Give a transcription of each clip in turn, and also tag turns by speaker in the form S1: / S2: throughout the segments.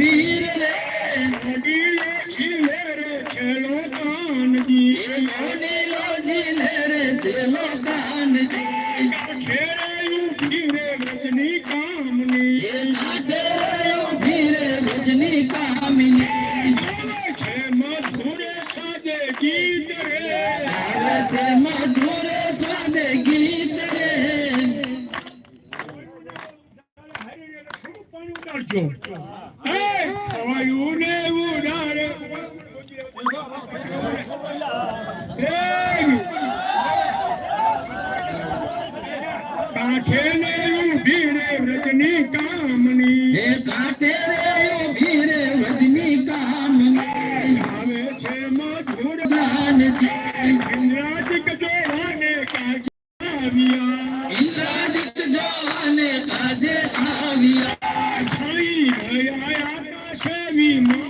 S1: વીર રે
S2: અડીલો છીલે રે છેલો કાનજી
S1: મોડીલો ઝીલે રે છેલો કાનજી
S2: ખેરે ઉઠી રે રજની કામની
S1: કાઢે રે ઊભી રે રજની કામિની
S2: આવે છે મધુરે રે થોડું પાણી ઉડાડજો એ છવાયું ને ઉડાડે એ કાંઠે ને ઊભી રે રજની કામની.
S1: એ કાઠે રે ઊભી રે રજની કામિની.
S2: આવે છે મધુર
S1: કાનજી
S2: ઇન્દ્રાદિક જોવાને કાજે આવ્યા
S1: ઇન્દ્રાદિક જોવાને કાજે આવ્યા
S2: છઈ રહ્યા આકાશે વિમાન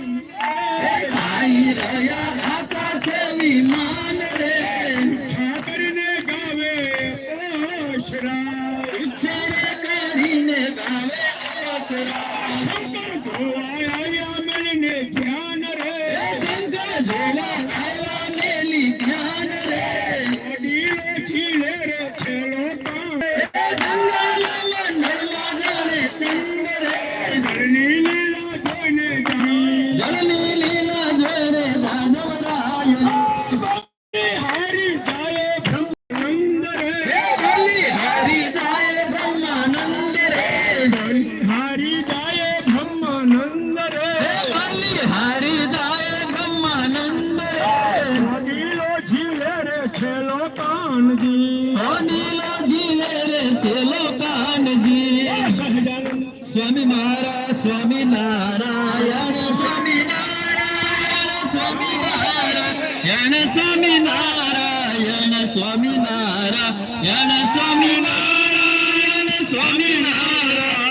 S1: స్వామి మారా స్వామి నారాయణ స్వామి నారాయణ స్వామి నారాయణ స్వామి నారాయణ స్వామి నారాయణ
S2: స్వామి నారాయణ స్వామి నారాయణ.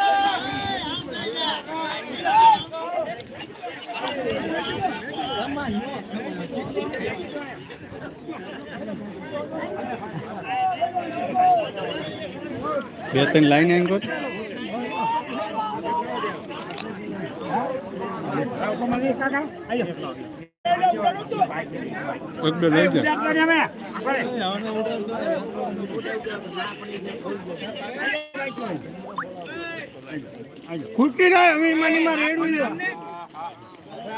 S3: બે ત્રણ લાઈન એમ કર એક બે લઈ જા
S2: ખૂટી ના અમે મની માં રેડું છે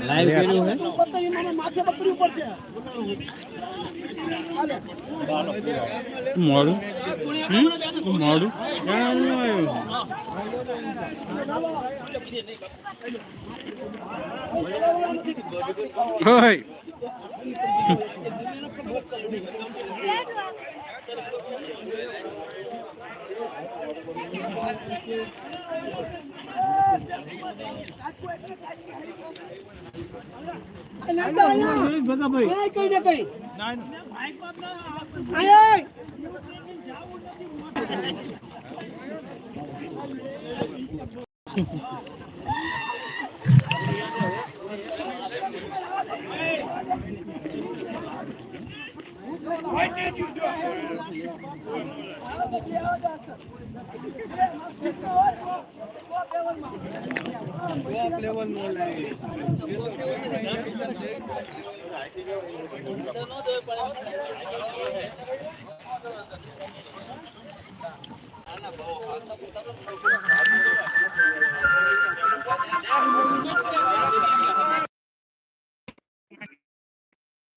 S4: લાઈવ હે? મોડું. હમ મોડું જણાવવાનું આવ્યું હોય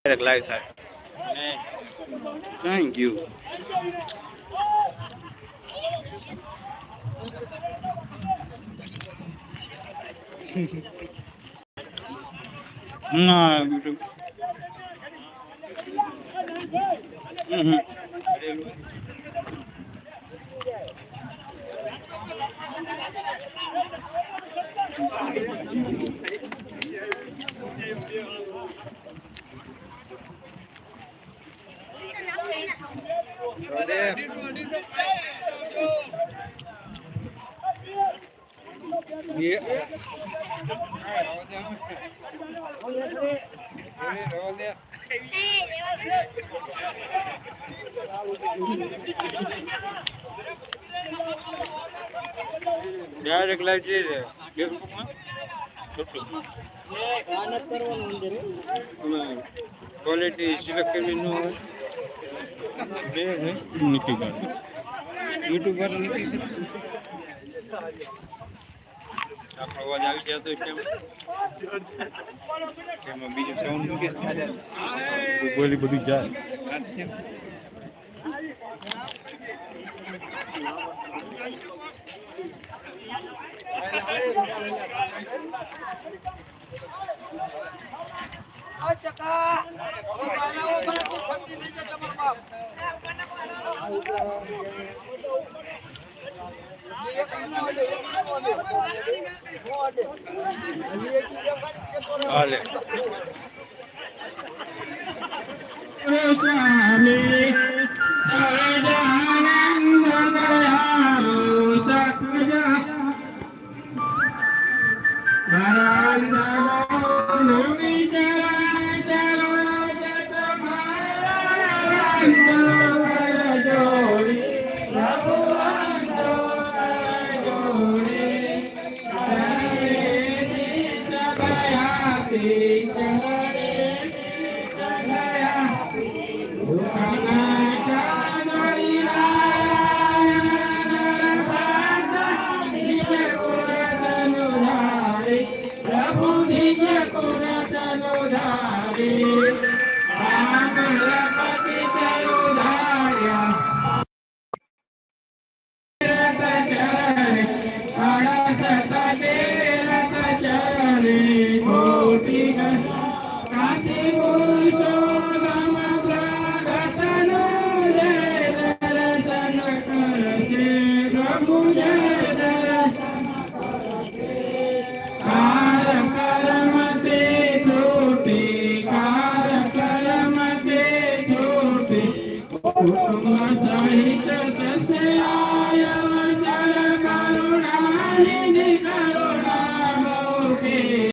S4: લાઈવ થાય થેન્ક યુ ના બીજું હમ હમ. ડાયરેક્ટ લાઈવ છે ફેસબુકમાં ક્વોલિટી સિલેક્ટ કરવી ન હોય. બે હે નથી યુટ્યુબર યુટ્યુબ પર આપણો અવાજ આવી જતો છે એમાં. બીજું સાઉન્ડ મૂકીશ બોલી બધું જાય.
S5: સ્વામી સહજાનંદ દયાળુ સત્વજા Krishna